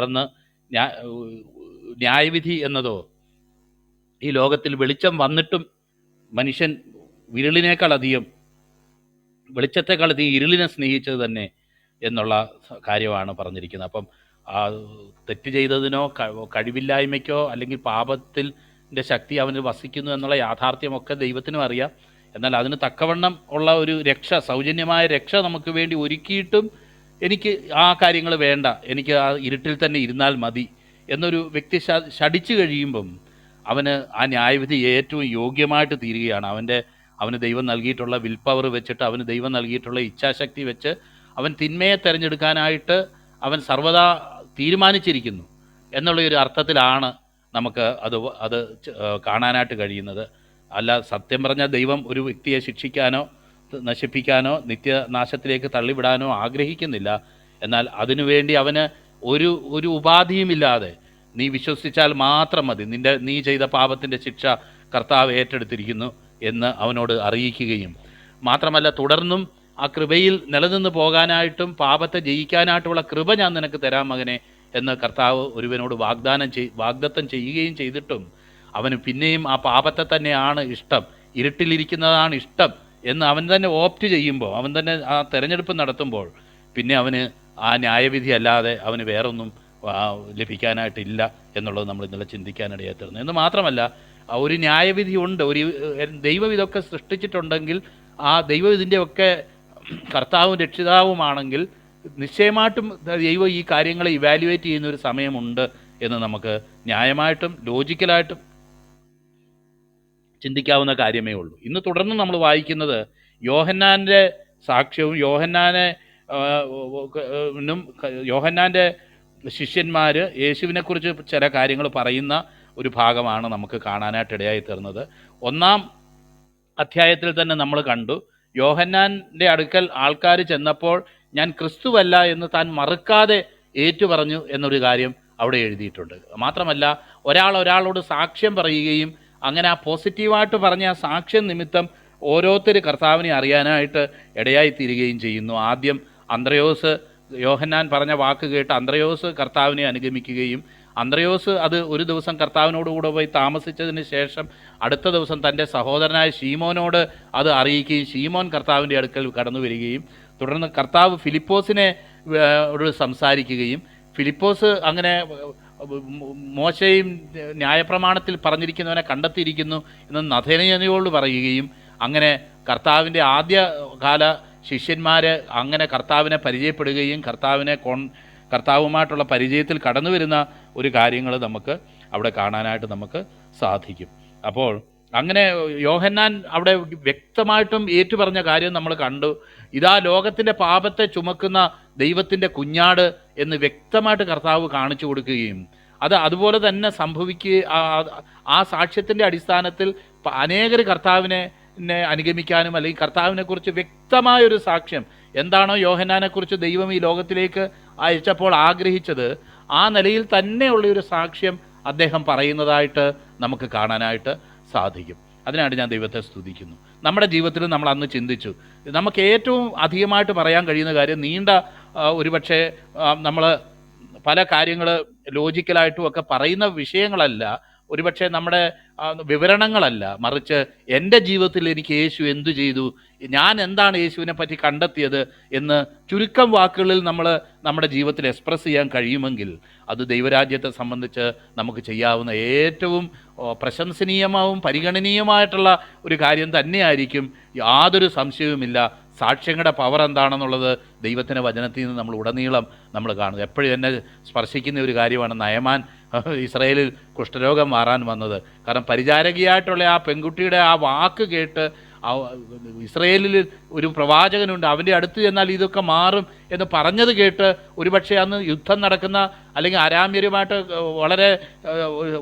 തുടർന്ന് ന്യായവിധി എന്നതോ ഈ ലോകത്തിൽ വെളിച്ചം വന്നിട്ടും മനുഷ്യൻ വിരളിനേക്കാൾ അധികം വെളിച്ചത്തെക്കാൾ ഇരുളിനെ സ്നേഹിച്ചത് തന്നെ എന്നുള്ള കാര്യമാണ് പറഞ്ഞിരിക്കുന്നത്. അപ്പം ആ തെറ്റ് ചെയ്തതിനോ കഴിവില്ലായ്മയ്ക്കോ അല്ലെങ്കിൽ പാപത്തിന്റെ ശക്തി അവന് വസിക്കുന്നു എന്നുള്ള യാഥാർത്ഥ്യമൊക്കെ ദൈവത്തിനും അറിയാം. എന്നാൽ അതിന് തക്കവണ്ണം ഉള്ള ഒരു രക്ഷ സൗജന്യമായ രക്ഷ നമുക്ക് വേണ്ടി ഒരുക്കിയിട്ടും എനിക്ക് ആ കാര്യങ്ങൾ വേണ്ട എനിക്ക് ആ ഇരുട്ടിൽ തന്നെ ഇരുന്നാൽ മതി എന്നൊരു വ്യക്തി ശടിച്ചു കഴിയുമ്പം അവന് ആ ന്യായവിധി ഏറ്റവും യോഗ്യമായിട്ട് തീരുകയാണ്. അവന്റെ അവന് ദൈവം നൽകിയിട്ടുള്ള വിൽ പവർ വെച്ചിട്ട് അവന് ദൈവം നൽകിയിട്ടുള്ള ഇച്ഛാശക്തി വെച്ച് അവൻ തിന്മയെ തിരഞ്ഞെടുക്കാനായിട്ട് അവൻ സർവദാ തീരുമാനിച്ചിരിക്കുന്നു എന്നുള്ള ഒരു അർത്ഥത്തിലാണ് നമുക്ക് അത് അത് കാണാനായിട്ട് കഴിയുന്നത്. അല്ല സത്യം പറഞ്ഞാൽ ദൈവം ഒരു വ്യക്തിയെ ശിക്ഷിക്കാനോ നശിപ്പിക്കാനോ നിത്യനാശത്തിലേക്ക് തള്ളിവിടാനോ ആഗ്രഹിക്കുന്നില്ല. എന്നാൽ അതിനുവേണ്ടി അവന് ഒരു ഒരു ഉപാധിയുമില്ലാതെ നീ വിശ്വസിച്ചാൽ മാത്രം മതി. നിന്റെ നീ ചെയ്ത പാപത്തിന്റെ ശിക്ഷ കർത്താവ് ഏറ്റെടുത്തിരിക്കുന്നു എന്ന് അവനോട് അറിയിക്കുകയും. മാത്രമല്ല തുടർന്നും ആ കൃപയിൽ നിലനിന്ന് പോകാനായിട്ടും പാപത്തെ ജയിക്കാനായിട്ടുള്ള കൃപ ഞാൻ നിനക്ക് തരാം മകനെ എന്ന് കർത്താവ് ഒരുവനോട് വാഗ്ദാനം ചെയ് വാഗ്ദത്തം ചെയ്യുകയും ചെയ്തിട്ടും അവന് പിന്നെയും ആ പാപത്തെ തന്നെയാണ് ഇഷ്ടം. ഇരുട്ടിലിരിക്കുന്നതാണ് ഇഷ്ടം. എന്ന് അവൻ തന്നെ ഓപ്റ്റ് ചെയ്യുമ്പോൾ അവൻ തന്നെ ആ തെരഞ്ഞെടുപ്പ് നടത്തുമ്പോൾ പിന്നെ അവന് ആ ന്യായവിധി അല്ലാതെ അവന് വേറൊന്നും ലഭിക്കാനായിട്ടില്ല എന്നുള്ളത് നമ്മൾ ഇന്നലെ ചിന്തിക്കാനിടയായി തീർന്നു എന്ന് മാത്രമല്ല ഒരു ന്യായവിധി ഉണ്ട്. ഒരു ദൈവം ഇതൊക്കെ സൃഷ്ടിച്ചിട്ടുണ്ടെങ്കിൽ ആ ദൈവം ഇതിന്റെയൊക്കെ കർത്താവും രക്ഷിതാവുമാണെങ്കിൽ നിശ്ചയമായിട്ടും ദൈവം ഈ കാര്യങ്ങളെ ഇവാലുവേറ്റ് ചെയ്യുന്ന ഒരു സമയമുണ്ട് എന്ന് നമുക്ക് ന്യായമായിട്ടും ലോജിക്കലായിട്ടും ചിന്തിക്കാവുന്ന കാര്യമേ ഉള്ളൂ. ഇന്ന് തുടർന്ന് നമ്മൾ വായിക്കുന്നത് യോഹന്നാന്റെ സാക്ഷ്യവും യോഹന്നാനെ യോഹന്നാന്റെ ശിഷ്യന്മാർ യേശുവിനെക്കുറിച്ച് ചില കാര്യങ്ങൾ പറയുന്ന ഒരു ഭാഗമാണ് നമുക്ക് കാണാനായിട്ട് ഇടയായി തീർന്നത്. ഒന്നാം അധ്യായത്തിൽ തന്നെ നമ്മൾ കണ്ടു യോഹന്നാന്റെ അടുക്കൽ ആൾക്കാർ ചെന്നപ്പോൾ ഞാൻ ക്രിസ്തുവല്ല എന്ന് താൻ മറുക്കാതെ ഏറ്റുപറഞ്ഞു എന്നൊരു കാര്യം അവിടെ എഴുതിയിട്ടുണ്ട്. മാത്രമല്ല ഒരാൾ ഒരാളോട് സാക്ഷ്യം പറയുകയും അങ്ങനെ ആ പോസിറ്റീവായിട്ട് പറഞ്ഞ ആ സാക്ഷ്യം നിമിത്തം ഓരോരുത്തർ കർത്താവിനെ അറിയാനായിട്ട് ഇടയായി തീരുകയും ചെയ്യുന്നു. ആദ്യം അന്ത്രയോസ് യോഹന്നാൻ പറഞ്ഞ വാക്ക് കേട്ട് അന്ത്രയോസ് കർത്താവിനെ അനുഗമിക്കുകയും അന്ത്രയോസ് അത് ഒരു ദിവസം കർത്താവിനോടുകൂടെ പോയി താമസിച്ചതിന് ശേഷം അടുത്ത ദിവസം തന്റെ സഹോദരനായ ഷീമോനോട് അത് അറിയിക്കുകയും ഷീമോൻ കർത്താവിന്റെ അടുക്കൽ കടന്നു വരികയും തുടർന്ന് കർത്താവ് ഫിലിപ്പോസിനെ സംസാരിക്കുകയും ഫിലിപ്പോസ് അങ്ങനെ മോശയും ന്യായപ്രമാണത്തിൽ പറഞ്ഞിരിക്കുന്നവനെ കണ്ടെത്തിയിരിക്കുന്നു എന്ന് നഥനയോട് പറയുകയും അങ്ങനെ കർത്താവിന്റെ ആദ്യകാല ശിഷ്യന്മാർ അങ്ങനെ കർത്താവിനെ പരിചയപ്പെടുകയും കർത്താവിനെ കോൺ കർത്താവുമായിട്ടുള്ള പരിചയത്തിൽ കടന്നു വരുന്ന ഒരു കാര്യങ്ങൾ നമുക്ക് അവിടെ കാണാനായിട്ട് നമുക്ക് സാധിക്കും. അപ്പോൾ അങ്ങനെ യോഹന്നാൻ അവിടെ വ്യക്തമായിട്ടും ഏറ്റുപറഞ്ഞ കാര്യം നമ്മൾ കണ്ടു. ഇതാ ലോകത്തിന്റെ പാപത്തെ ചുമക്കുന്ന ദൈവത്തിന്റെ കുഞ്ഞാട് എന്ന് വ്യക്തമായിട്ട് കർത്താവ് കാണിച്ചു കൊടുക്കുകയും അത് അതുപോലെ തന്നെ സംഭവിക്കുക ആ- സാക്ഷ്യത്തിന്റെ അടിസ്ഥാനത്തിൽ അനേകർ കർത്താവിനെ അനുഗമിക്കാനും അല്ലെങ്കിൽ കർത്താവിനെക്കുറിച്ച് വ്യക്തമായൊരു സാക്ഷ്യം എന്താണോ യോഹന്നാനെക്കുറിച്ച് ദൈവം ഈ ലോകത്തിലേക്ക് അയച്ചപ്പോൾ ആഗ്രഹിച്ചത് ആ നിലയിൽ തന്നെയുള്ള ഒരു സാക്ഷ്യം അദ്ദേഹം പറയുന്നതായിട്ട് നമുക്ക് കാണാനായിട്ട് സാധിക്കും. അതിനാണ് ഞാൻ ദൈവത്തെ സ്തുതിക്കുന്നു. നമ്മുടെ ജീവിതത്തിൽ നമ്മൾ അന്ന് ചിന്തിച്ചു നമുക്ക് ഏറ്റവും അധികമായിട്ട് പറയാൻ കഴിയുന്ന കാര്യം നീണ്ട ഒരുപക്ഷെ നമ്മൾ പല കാര്യങ്ങൾ ലോജിക്കലായിട്ടും ഒക്കെ പറയുന്ന വിഷയങ്ങളല്ല ഒരുപക്ഷെ നമ്മുടെ വിവരണങ്ങളല്ല. മറിച്ച് എന്റെ ജീവിതത്തിൽ എനിക്ക് യേശു എന്തു ചെയ്തു ഞാൻ എന്താണ് യേശുവിനെ പറ്റി കണ്ടെത്തിയത് എന്ന് ചുരുക്കം വാക്കുകളിൽ നമ്മൾ നമ്മുടെ ജീവിതത്തിൽ എക്സ്പ്രസ് ചെയ്യാൻ കഴിയുമെങ്കിൽ അത് ദൈവരാജ്യത്തെ സംബന്ധിച്ച് നമുക്ക് ചെയ്യാവുന്ന ഏറ്റവും പ്രശംസനീയമാവും പരിഗണനീയമായിട്ടുള്ള ഒരു കാര്യം തന്നെയായിരിക്കും. യാതൊരു സംശയവുമില്ല. സാക്ഷ്യങ്ങളുടെ പവർ എന്താണെന്നുള്ളത് ദൈവത്തിന്റെ വചനത്തിൽ നിന്ന് നമ്മൾ ഉടനീളം നമ്മൾ കാണുന്നത് എപ്പോഴും എന്നെ സ്പർശിക്കുന്ന ഒരു കാര്യമാണ് നയമാൻ ഇസ്രയേലിൽ കുഷ്ഠരോഗം മാറാൻ വന്നത്. കാരണം പരിചാരകിയായിട്ടുള്ള ആ പെൺകുട്ടിയുടെ ആ വാക്ക് കേട്ട് ഇസ്രയേലിൽ ഒരു പ്രവാചകനുണ്ട് അവന്റെ അടുത്ത് ചെന്നാൽ ഇതൊക്കെ മാറും എന്ന് പറഞ്ഞത് കേട്ട് ഒരുപക്ഷെ അന്ന് യുദ്ധം നടക്കുന്ന അല്ലെങ്കിൽ അരാമ്യരുമായിട്ട് വളരെ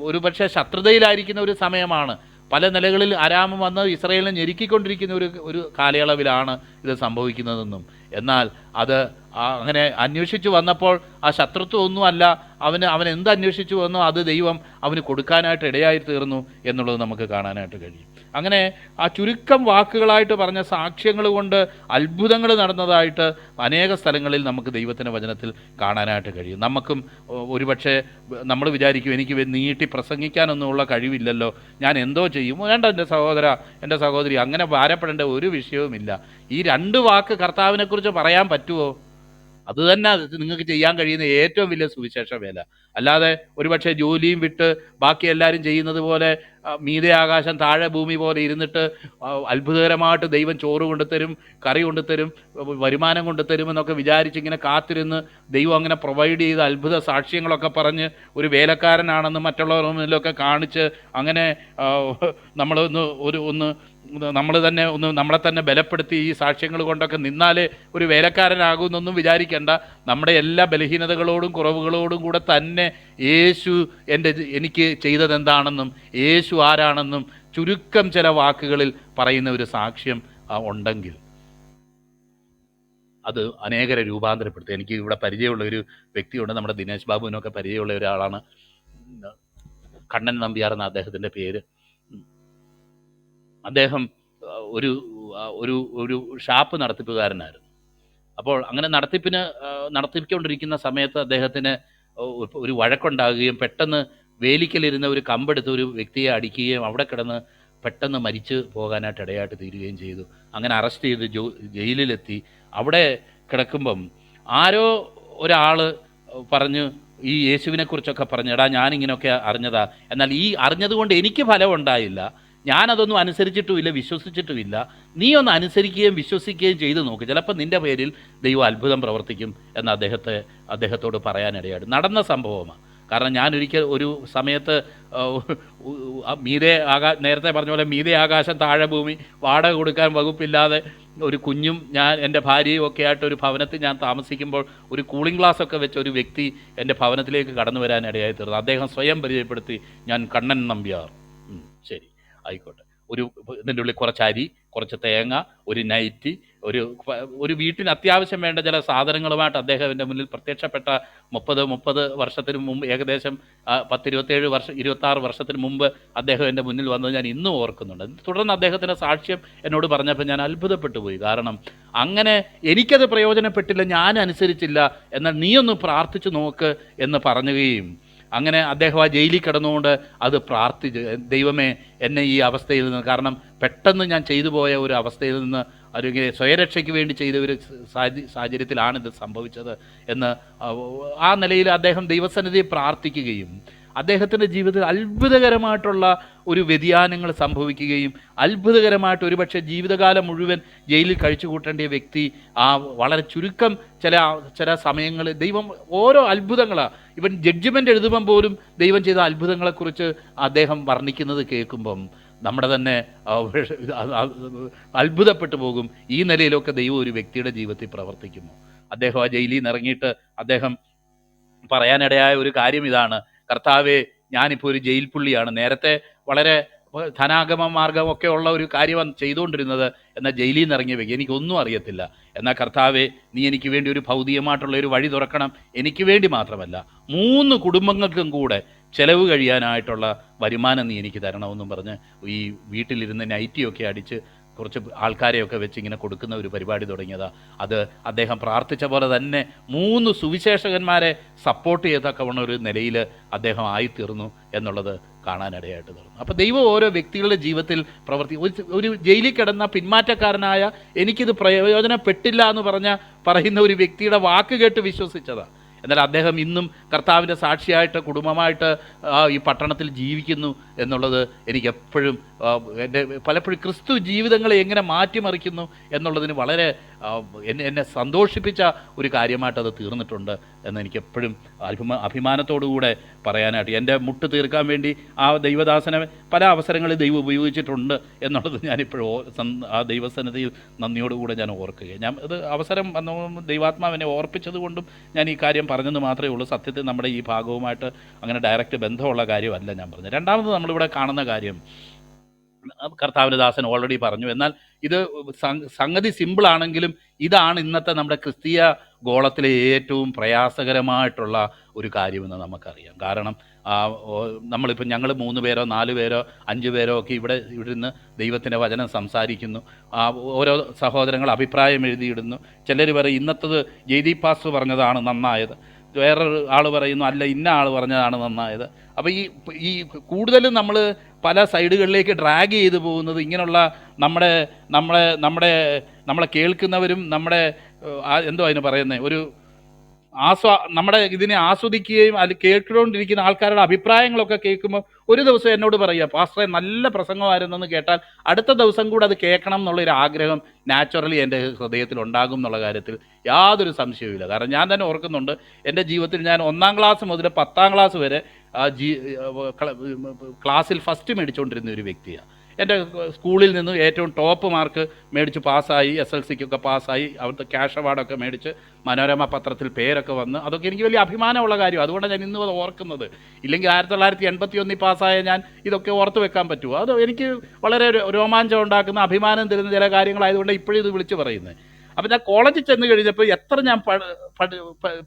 ഒരുപക്ഷെ ശത്രുതയിലായിരിക്കുന്ന ഒരു സമയമാണ്. പല നിലകളിൽ അരാമ് വന്ന് ഇസ്രയേലിനെ ഞെരുക്കിക്കൊണ്ടിരിക്കുന്ന ഒരു ഒരു കാലയളവിലാണ് ഇത് സംഭവിക്കുന്നതെന്നും. എന്നാൽ അത് അങ്ങനെ അന്വേഷിച്ചു വന്നപ്പോൾ ആ ശത്രുത്വം ഒന്നുമല്ല അവന് അവൻ എന്ത് അന്വേഷിച്ചു വന്നോ അത് ദൈവം അവന് കൊടുക്കാനായിട്ട് ഇടയായി തീർന്നു എന്നുള്ളത് നമുക്ക് കാണാനായിട്ട് കഴിയും. അങ്ങനെ ആ ചുരുക്കം വാക്കുകളായിട്ട് പറഞ്ഞ സാക്ഷ്യങ്ങൾ കൊണ്ട് അത്ഭുതങ്ങൾ നടന്നതായിട്ട് അനേക സ്ഥലങ്ങളിൽ നമുക്ക് ദൈവത്തിന്റെ വചനത്തിൽ കാണാനായിട്ട് കഴിയും. നമുക്കും ഒരുപക്ഷെ നമ്മൾ വിചാരിക്കും എനിക്ക് നീട്ടി പ്രസംഗിക്കാനൊന്നുമുള്ള കഴിവില്ലല്ലോ. ഞാൻ എന്തോ ചെയ്യും. വേണ്ട എന്റെ സഹോദര എന്റെ സഹോദരി അങ്ങനെ ഭാരപ്പെടേണ്ട ഒരു വിഷയവുമില്ല. ഈ രണ്ട് വാക്ക് കർത്താവിനെക്കുറിച്ച് പറയാൻ പറ്റുമോ അത് തന്നെ നിങ്ങൾക്ക് ചെയ്യാൻ കഴിയുന്ന ഏറ്റവും വലിയ സുവിശേഷ വേല. അല്ലാതെ ഒരുപക്ഷെ ജോലിയും വിട്ട് ബാക്കി എല്ലാവരും ചെയ്യുന്നത് പോലെ മീതെ ആകാശം താഴെ ഭൂമി പോലെ ഇരുന്നിട്ട് അത്ഭുതകരമായിട്ട് ദൈവം ചോറ് കൊണ്ടുതരും കറി കൊണ്ടുതരും വരുമാനം കൊണ്ടുതരും എന്നൊക്കെ വിചാരിച്ച് ഇങ്ങനെ കാത്തിരുന്ന് ദൈവം അങ്ങനെ പ്രൊവൈഡ് ചെയ്ത് അത്ഭുത സാക്ഷ്യങ്ങളൊക്കെ പറഞ്ഞ് ഒരു വേലക്കാരനാണെന്ന് മറ്റുള്ളവരിലൊക്കെ കാണിച്ച് അങ്ങനെ നമ്മളൊന്ന് ഒരു ഒന്ന് നമ്മൾ തന്നെ ഒന്ന് നമ്മളെ തന്നെ ബലപ്പെടുത്തി ഈ സാക്ഷ്യങ്ങൾ കൊണ്ടൊക്കെ നിന്നാലേ ഒരു വേലക്കാരനാകുമെന്നൊന്നും വിചാരിക്കേണ്ട. നമ്മുടെ എല്ലാ ബലഹീനതകളോടും കുറവുകളോടും കൂടെ തന്നെ യേശു എന്റെ എനിക്ക് ചെയ്തതെന്താണെന്നും യേശു ആരാണെന്നും ചുരുക്കം ചില വാക്കുകളിൽ പറയുന്ന ഒരു സാക്ഷ്യം ഉണ്ടെങ്കിൽ അത് അനേകരെ രൂപാന്തരപ്പെടുത്തും. എനിക്ക് ഇവിടെ പരിചയമുള്ള ഒരു വ്യക്തിയുണ്ട് നമ്മുടെ ദിനേശ് ബാബുവിനൊക്കെ പരിചയമുള്ള ഒരാളാണ്. കണ്ണൻ നമ്പിയാർ എന്ന അദ്ദേഹത്തിന്റെ പേര്. അദ്ദേഹം ഒരു ഒരു ഒരു ഷാപ്പ് നടത്തിപ്പുകാരനായിരുന്നു. അപ്പോൾ അങ്ങനെ നടത്തിപ്പിന് നടത്തിപ്പിക്കൊണ്ടിരിക്കുന്ന സമയത്ത് അദ്ദേഹത്തിന് ഒരു വഴക്കുണ്ടാകുകയും പെട്ടെന്ന് വേലിക്കലിരുന്ന ഒരു കമ്പെടുത്ത് ഒരു വ്യക്തിയെ അടിക്കുകയും അവിടെ കിടന്ന് പെട്ടെന്ന് മരിച്ചു പോകാനായിട്ട് ഇടയായിട്ട് തീരുകയും ചെയ്തു. അങ്ങനെ അറസ്റ്റ് ചെയ്ത് ജയിലിലെത്തി. അവിടെ കിടക്കുമ്പം ആരോ ഒരാൾ പറഞ്ഞു ഈ യേശുവിനെക്കുറിച്ചൊക്കെ പറഞ്ഞു എടാ ഞാനിങ്ങനെയൊക്കെ അറിഞ്ഞതാ. എന്നാൽ ഈ അറിഞ്ഞതുകൊണ്ട് എനിക്ക് ഫലം ഉണ്ടായില്ല. ഞാനതൊന്നും അനുസരിച്ചിട്ടുമില്ല വിശ്വസിച്ചിട്ടുമില്ല. നീ ഒന്ന് അനുസരിക്കുകയും വിശ്വസിക്കുകയും ചെയ്തു നോക്ക്. ചിലപ്പോൾ നിന്റെ പേരിൽ ദൈവം അത്ഭുതം പ്രവർത്തിക്കും എന്ന് അദ്ദേഹത്തെ അദ്ദേഹത്തോട് പറയാനിടയാണ് നടന്ന സംഭവമാണ് കാരണം ഞാനൊരിക്കൽ ഒരു സമയത്ത് മീതെ ആകാ നേരത്തെ പറഞ്ഞ പോലെ മീതെ ആകാശം താഴെ ഭൂമി വാടക കൊടുക്കാൻ വകുപ്പില്ലാതെ ഒരു കുഞ്ഞും ഞാൻ എന്റെ ഭാര്യയും ഒക്കെ ആയിട്ട് ഒരു ഭവനത്തിൽ ഞാൻ താമസിക്കുമ്പോൾ ഒരു കൂളിംഗ് ഗ്ലാസ് ഒക്കെ വെച്ച ഒരു വ്യക്തി എന്റെ ഭവനത്തിലേക്ക് കടന്നു വരാൻ ഇടയായി തീർന്നു. അദ്ദേഹം സ്വയം പരിചയപ്പെടുത്തി ഞാൻ കണ്ണൻ നമ്പ്യാർ. ശരി. ആയിക്കോട്ടെ. ഒരു ഇതിന്റെ ഉള്ളിൽ കുറച്ച് അരി കുറച്ച് തേങ്ങ ഒരു നൈറ്റി ഒരു ഒരു വീട്ടിന് അത്യാവശ്യം വേണ്ട ചില സാധനങ്ങളുമായിട്ട് അദ്ദേഹം എന്റെ മുന്നിൽ പ്രത്യക്ഷപ്പെട്ട മുപ്പത് മുപ്പത് വർഷത്തിന് മുമ്പ് ഏകദേശം പത്തിരുപത്തേഴ് വർഷം ഇരുപത്താറ് വർഷത്തിന് മുമ്പ് അദ്ദേഹം എന്റെ മുന്നിൽ വന്നത് ഞാൻ ഇന്നും ഓർക്കുന്നുണ്ട്. തുടർന്ന് അദ്ദേഹത്തിന്റെ സാക്ഷ്യം എന്നോട് പറഞ്ഞപ്പോൾ ഞാൻ അത്ഭുതപ്പെട്ടു പോയി. കാരണം അങ്ങനെ എനിക്കത് പ്രയോജനപ്പെട്ടില്ല ഞാൻ അനുസരിച്ചില്ല എന്നാൽ നീയൊന്ന് പ്രാർത്ഥിച്ചു നോക്ക് എന്ന് പറയുകയും അങ്ങനെ അദ്ദേഹം ആ ജയിലിൽ കിടന്നുകൊണ്ട് അത് പ്രാർത്ഥിച്ച് ദൈവമേ എന്നെ ഈ അവസ്ഥയിൽ നിന്ന് കാരണം പെട്ടെന്ന് ഞാൻ ചെയ്തു പോയ ഒരു അവസ്ഥയിൽ നിന്ന് അല്ലെങ്കിൽ സ്വയരക്ഷയ്ക്ക് വേണ്ടി ചെയ്ത ഒരു സാഹച- സാഹചര്യത്തിലാണ് ഇത് സംഭവിച്ചത് എന്ന് ആ നിലയിൽ അദ്ദേഹം ദൈവസന്നിധി പ്രാർത്ഥിക്കുകയും അദ്ദേഹത്തിന്റെ ജീവിതത്തിൽ അത്ഭുതകരമായിട്ടുള്ള ഒരു വ്യതിയാനങ്ങൾ സംഭവിക്കുകയും അത്ഭുതകരമായിട്ട് ഒരുപക്ഷെ ജീവിതകാലം മുഴുവൻ ജയിലിൽ കഴിച്ചു കൂട്ടേണ്ട വ്യക്തി ആ വളരെ ചുരുക്കം ചില ചില സമയങ്ങളിൽ ദൈവം ഓരോ അത്ഭുതങ്ങളാണ്. ഇവൻ ജഡ്ജ്മെന്റ് എഴുതുമ്പം പോലും ദൈവം ചെയ്ത അത്ഭുതങ്ങളെക്കുറിച്ച് അദ്ദേഹം വർണിക്കുന്നത് കേൾക്കുമ്പം നമ്മുടെ തന്നെ അത്ഭുതപ്പെട്ടു പോകും. ഈ നിലയിലൊക്കെ ദൈവം ഒരു വ്യക്തിയുടെ ജീവിതത്തിൽ പ്രവർത്തിക്കുമോ അദ്ദേഹം ആ ജയിലിൽ നിന്ന് ഇറങ്ങിയിട്ട് അദ്ദേഹം പറയാനിടയായ ഒരു കാര്യം ഇതാണ്. കർത്താവെ ഞാനിപ്പോൾ ഒരു ജയിൽ പുള്ളിയാണ്. നേരത്തെ വളരെ ധനാഗമ മാർഗമൊക്കെ ഉള്ള ഒരു കാര്യമാണ് ചെയ്തുകൊണ്ടിരുന്നത്. എന്നാൽ ജയിലിൽ നിന്ന് ഇറങ്ങിയ വ്യക്തി എനിക്കൊന്നും അറിയത്തില്ല. എന്നാൽ കർത്താവെ നീ എനിക്ക് വേണ്ടി ഒരു ഭൗതികമായിട്ടുള്ള ഒരു വഴി തുറക്കണം. എനിക്ക് വേണ്ടി മാത്രമല്ല മൂന്ന് കുടുംബങ്ങൾക്കും കൂടെ ചെലവ് കഴിയാനായിട്ടുള്ള വരുമാനം നീ എനിക്ക് തരണമെന്നും പറഞ്ഞ് ഈ വീട്ടിലിരുന്ന് നൈറ്റിയൊക്കെ അടിച്ച് കുറച്ച് ആൾക്കാരെയൊക്കെ വെച്ച് ഇങ്ങനെ കൊടുക്കുന്ന ഒരു പരിപാടി തുടങ്ങിയതാ. അത് അദ്ദേഹം പ്രാർത്ഥിച്ച പോലെ തന്നെ മൂന്ന് സുവിശേഷകന്മാരെ സപ്പോർട്ട് ചെയ്തക്കവണ ഒരു നിലയിൽ അദ്ദേഹം ആയിത്തീർന്നു എന്നുള്ളത് കാണാനിടയായിട്ട് തീർന്നു അപ്പോൾ ദൈവം ഓരോ വ്യക്തികളുടെ ജീവിതത്തിൽ പ്രവർത്തി ഒരു ജയിലിൽ കിടന്ന പിന്മാറ്റക്കാരനായ എനിക്കിത് പ്രയോജനപ്പെട്ടില്ല എന്ന് പറഞ്ഞ പറയുന്ന ഒരു വ്യക്തിയുടെ വാക്ക് കേട്ട് വിശ്വസിച്ചതാണ് എന്നാൽ അദ്ദേഹം ഇന്നും കർത്താവിന്റെ സാക്ഷിയായിട്ട് കുടുംബമായിട്ട് ഈ പട്ടണത്തിൽ ജീവിക്കുന്നു എന്നുള്ളത് എനിക്ക് എപ്പോഴും എന്റെ പലപ്പോഴും ക്രിസ്തു ജീവിതങ്ങളെ എങ്ങനെ മാറ്റിമറിക്കുന്നു എന്നുള്ളതിന് വളരെ എന്നെ സന്തോഷിപ്പിച്ച ഒരു കാര്യമായിട്ട് അത് തീർന്നിട്ടുണ്ട് എന്ന് എനിക്ക് എപ്പോഴും അഭിമാ അഭിമാനത്തോടുകൂടെ പറയാനായിട്ട് എന്റെ മുട്ട് തീർക്കാൻ വേണ്ടി ആ ദൈവദാസനെ പല അവസരങ്ങളിൽ ദൈവം ഉപയോഗിച്ചിട്ടുണ്ട് എന്നുള്ളത് ഞാനിപ്പോഴും ആ ദൈവസന്നിധിയിൽ നന്ദിയോടുകൂടെ ഞാൻ ഓർക്കുകയും ഞാൻ ഇത് അവസരം വന്ന ദൈവാത്മാവിനെ ഓർപ്പിച്ചത് കൊണ്ടും ഞാൻ ഈ കാര്യം പറഞ്ഞെന്ന് മാത്രമേ ഉള്ളൂ. സത്യത്തിൽ നമ്മുടെ ഈ ഭാഗവുമായിട്ട് അങ്ങനെ ഡയറക്റ്റ് ബന്ധമുള്ള കാര്യമല്ല ഞാൻ പറഞ്ഞത്. രണ്ടാമത് നമ്മളിവിടെ കാണുന്ന കാര്യം കർത്താവിന്റെ ദാസൻ ഓൾറെഡി പറഞ്ഞു. എന്നാൽ ഇത് സംഗതി സിമ്പിളാണെങ്കിലും ഇതാണ് ഇന്നത്തെ നമ്മുടെ ക്രിസ്തീയ ഗോളത്തിലെ ഏറ്റവും പ്രയാസകരമായിട്ടുള്ള ഒരു കാര്യമെന്ന് നമുക്കറിയാം. കാരണം നമ്മളിപ്പോൾ ഞങ്ങൾ മൂന്ന് പേരോ നാല് പേരോ അഞ്ച് പേരോ ഒക്കെ ഇവിടെ ഇവിടെ നിന്ന് ദൈവത്തിന്റെ വചനം സംസാരിക്കുന്നു. ഓരോ സഹോദരങ്ങൾ അഭിപ്രായം എഴുതിയിടുന്നു. ചിലർ പറയും ഇന്നത്തത് ജെയ്ദി പാസ് പറഞ്ഞതാണ് നന്നായത്. വേറൊരു ആൾ പറയുന്നു അല്ല ഇന്ന ആൾ പറഞ്ഞതാണ് നന്നായത്. അപ്പോൾ ഈ ഈ കൂടുതലും നമ്മൾ പല സൈഡുകളിലേക്ക് ഡ്രാഗ് ചെയ്തു പോകുന്നത് ഇങ്ങനെയുള്ള നമ്മുടെ നമ്മളെ നമ്മുടെ നമ്മളെ കേൾക്കുന്നവരും നമ്മുടെ എന്തോ അതിന് പറയുന്നത് ഒരു ആസ്വാ നമ്മുടെ ഇതിനെ ആസ്വദിക്കുകയും അത് കേട്ടുകൊണ്ടിരിക്കുന്ന ആൾക്കാരുടെ അഭിപ്രായങ്ങളൊക്കെ കേൾക്കുമ്പോൾ ഒരു ദിവസം എന്നോട് പറയുക പാസ്റ്ററെ നല്ല പ്രസംഗമായിരുന്നെന്ന് കേട്ടാൽ അടുത്ത ദിവസം കൂടെ അത് കേൾക്കണം എന്നുള്ളൊരു ആഗ്രഹം നാച്ചുറലി എന്റെ ഹൃദയത്തിൽ ഉണ്ടാകും എന്നുള്ള കാര്യത്തിൽ യാതൊരു സംശയവുമില്ല കാരണം ഞാൻ തന്നെ ഓർക്കുന്നുണ്ട് എന്റെ ജീവിതത്തിൽ ഞാൻ ഒന്നാം ക്ലാസ് മുതൽ പത്താം ക്ലാസ് വരെ ജീ ക്ലാസ്സിൽ ഫസ്റ്റ് മേടിച്ചുകൊണ്ടിരുന്ന ഒരു വ്യക്തിയാണ്. എന്റെ സ്കൂളിൽ നിന്ന് ഏറ്റവും ടോപ്പ് മാർക്ക് മേടിച്ച് പാസ്സായി എസ് എൽ സിക്കൊക്കെ പാസ്സായി അവിടുത്തെ ക്യാഷ് അവാർഡൊക്കെ മേടിച്ച് മനോരമ പത്രത്തിൽ പേരൊക്കെ വന്ന് അതൊക്കെ എനിക്ക് വലിയ അഭിമാനമുള്ള കാര്യം അതുകൊണ്ടാണ് ഞാൻ ഇന്നും അത് ഓർക്കുന്നത്. ഇല്ലെങ്കിൽ ആയിരത്തി തൊള്ളായിരത്തി എൺപത്തി ഒന്നിൽ പാസ്സായ ഞാൻ ഇതൊക്കെ ഓർത്ത് വെക്കാൻ പറ്റുമോ? അത് എനിക്ക് വളരെ രോമാഞ്ചം ഉണ്ടാക്കുന്ന അഭിമാനം തരുന്ന ചില കാര്യങ്ങളായതുകൊണ്ട് ഇപ്പോഴും ഇത് വിളിച്ച് പറയുന്നത്. അപ്പം ഞാൻ കോളേജിൽ ചെന്ന് കഴിഞ്ഞപ്പോൾ എത്ര ഞാൻ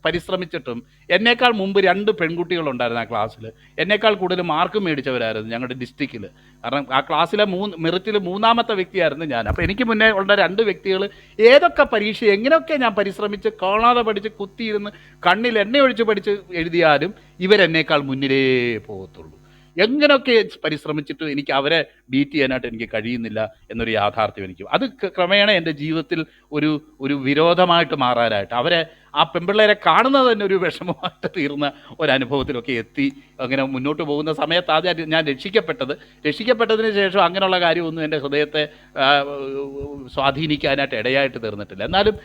പരിശ്രമിച്ചിട്ടും എന്നേക്കാൾ മുമ്പ് രണ്ട് പെൺകുട്ടികളുണ്ടായിരുന്നു ആ ക്ലാസ്സിൽ എന്നേക്കാൾ കൂടുതൽ മാർക്ക് മേടിച്ചവരായിരുന്നു ഞങ്ങളുടെ ഡിസ്ട്രിക്റ്റിൽ കാരണം ആ ക്ലാസ്സിലെ മൂന്ന് മെറിറ്റിൽ മൂന്നാമത്തെ വ്യക്തിയായിരുന്നു ഞാൻ. അപ്പോൾ എനിക്ക് മുന്നേ ഉള്ള രണ്ട് വ്യക്തികൾ ഏതൊക്കെ പരീക്ഷ എങ്ങനെയൊക്കെ ഞാൻ പരിശ്രമിച്ച് കാണാതെ പഠിച്ച് കുത്തിയിരുന്ന് കണ്ണിൽ എണ്ണയൊഴിച്ച് പഠിച്ച് എഴുതിയാലും ഇവരെന്നേക്കാൾ മുന്നിലേ പോകത്തുള്ളൂ. എങ്ങനെയൊക്കെ പരിശ്രമിച്ചിട്ടും എനിക്ക് അവരെ ബീറ്റ് ചെയ്യാനായിട്ട് എനിക്ക് കഴിയുന്നില്ല എന്നൊരു യാഥാർത്ഥ്യം എനിക്ക്. അത് ക്രമേണ എന്റെ ജീവിതത്തിൽ ഒരു ഒരു വിരോധമായിട്ട് മാറാനായിട്ട് അവരെ ആ പെൺപിള്ളേരെ കാണുന്നത് തന്നെ ഒരു വിഷമമായിട്ട് തീർന്ന ഒരനുഭവത്തിലൊക്കെ എത്തി. അങ്ങനെ മുന്നോട്ട് പോകുന്ന സമയത്ത് ആദ്യം ഞാൻ രക്ഷിക്കപ്പെട്ടത്. രക്ഷിക്കപ്പെട്ടതിന് ശേഷം അങ്ങനെയുള്ള കാര്യമൊന്നും എന്റെ ഹൃദയത്തെ സ്വാധീനിക്കാനായിട്ട് ഇടയായിട്ട് തീർന്നിട്ടില്ല. എന്നാലും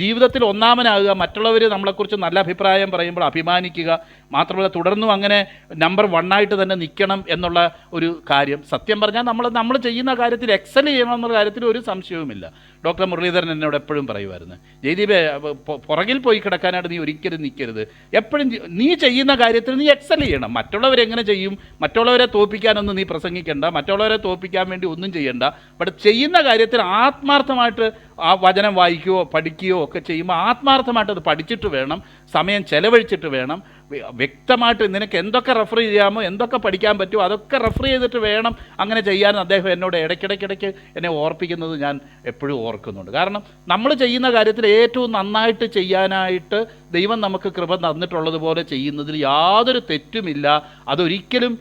ജീവിതത്തിൽ ഒന്നാമനാകുക മറ്റുള്ളവർ നമ്മളെക്കുറിച്ച് നല്ല അഭിപ്രായം പറയുമ്പോൾ അഭിമാനിക്കുക മാത്രമല്ല തുടർന്നും അങ്ങനെ നമ്പർ വണ്ണായിട്ട് തന്നെ നിൽക്കണം എന്നുള്ള ഒരു കാര്യം. സത്യം പറഞ്ഞാൽ നമ്മൾ നമ്മൾ ചെയ്യുന്ന കാര്യത്തിൽ എക്സൽ ചെയ്യണം എന്നുള്ള കാര്യത്തിൽ ഒരു സംശയവുമില്ല. ഡോക്ടർ മുരളീധരൻ എന്നോട് എപ്പോഴും പറയുമായിരുന്നു ജയദീപ് പുറകിൽ പോയി കിടക്കാനായിട്ട് നീ ഒരിക്കലും നിൽക്കരുത് എപ്പോഴും നീ ചെയ്യുന്ന കാര്യത്തിൽ നീ എക്സൽ ചെയ്യണം. മറ്റുള്ളവരെങ്ങനെ ചെയ്യും? മറ്റുള്ളവരെ തോപ്പിക്കാനൊന്നും നീ പ്രസംഗിക്കേണ്ട. മറ്റുള്ളവരെ തോപ്പിക്കാൻ വേണ്ടി ഒന്നും ചെയ്യണ്ട. ബട്ട് ചെയ്യുന്ന കാര്യത്തിൽ ആത്മാർത്ഥമായിട്ട് ആ വചനം വായിക്കുകയോ പഠിക്കുകയോ ഒക്കെ ചെയ്യുമ്പോൾ ആത്മാർത്ഥമായിട്ട് അത് പഠിച്ചിട്ട് വേണം സമയം ചെലവഴിച്ചിട്ട് വേണം. വ്യക്തമായിട്ട് നിനക്ക് എന്തൊക്കെ റെഫർ ചെയ്യാമോ എന്തൊക്കെ പഠിക്കാൻ പറ്റുമോ അതൊക്കെ റെഫർ ചെയ്തിട്ട് വേണം അങ്ങനെ ചെയ്യാൻ അദ്ദേഹം എന്നോട് ഇടയ്ക്കിടയ്ക്കിടയ്ക്ക് എന്നെ ഓർപ്പിക്കുന്നത് ഞാൻ എപ്പോഴും ഓർക്കുന്നുണ്ട്. കാരണം നമ്മൾ ചെയ്യുന്ന കാര്യത്തിൽ ഏറ്റവും നന്നായിട്ട് ചെയ്യാനായിട്ട് ദൈവം നമുക്ക് കൃപ തന്നിട്ടുള്ളതുപോലെ ചെയ്യുന്നതിൽ യാതൊരു തെറ്റുമില്ല. അതൊരിക്കലും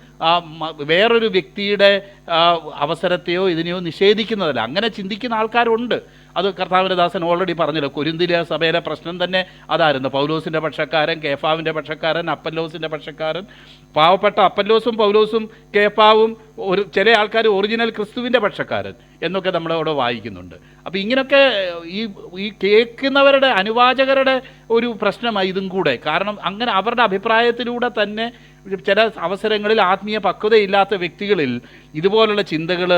വേറൊരു വ്യക്തിയുടെ അവസരത്തെയോ ഇതിനെയോ നിഷേധിക്കുന്നതല്ല. അങ്ങനെ ചിന്തിക്കുന്ന ആൾക്കാരുണ്ട്. അത് കർത്താവിന്റെ ദാസൻ ഓൾറെഡി പറഞ്ഞല്ലോ കൊരിന്തിലെ സഭയിലെ പ്രശ്നം തന്നെ അതായിരുന്നു. പൗലോസിന്റെ പക്ഷക്കാരൻ കേഫാവിന്റെ പക്ഷക്കാരൻ അപ്പല്ലോസിന്റെ പക്ഷക്കാരൻ പാവപ്പെട്ട അപ്പല്ലോസും പൗലോസും കേഫാവും ഒരു ചില ആൾക്കാർ ഒറിജിനൽ ക്രിസ്തുവിന്റെ പക്ഷക്കാരൻ എന്നൊക്കെ നമ്മളവിടെ വായിക്കുന്നുണ്ട്. അപ്പോൾ ഇങ്ങനെയൊക്കെ ഈ ഈ കേൾക്കുന്നവരുടെ അനുവാചകരുടെ ഒരു പ്രശ്നമായി ഇതും കൂടെ. കാരണം അങ്ങനെ അവരുടെ അഭിപ്രായത്തിലൂടെ തന്നെ ചില അവസരങ്ങളിൽ ആത്മീയ പക്വതയില്ലാത്ത വ്യക്തികളിൽ ഇതുപോലുള്ള ചിന്തകൾ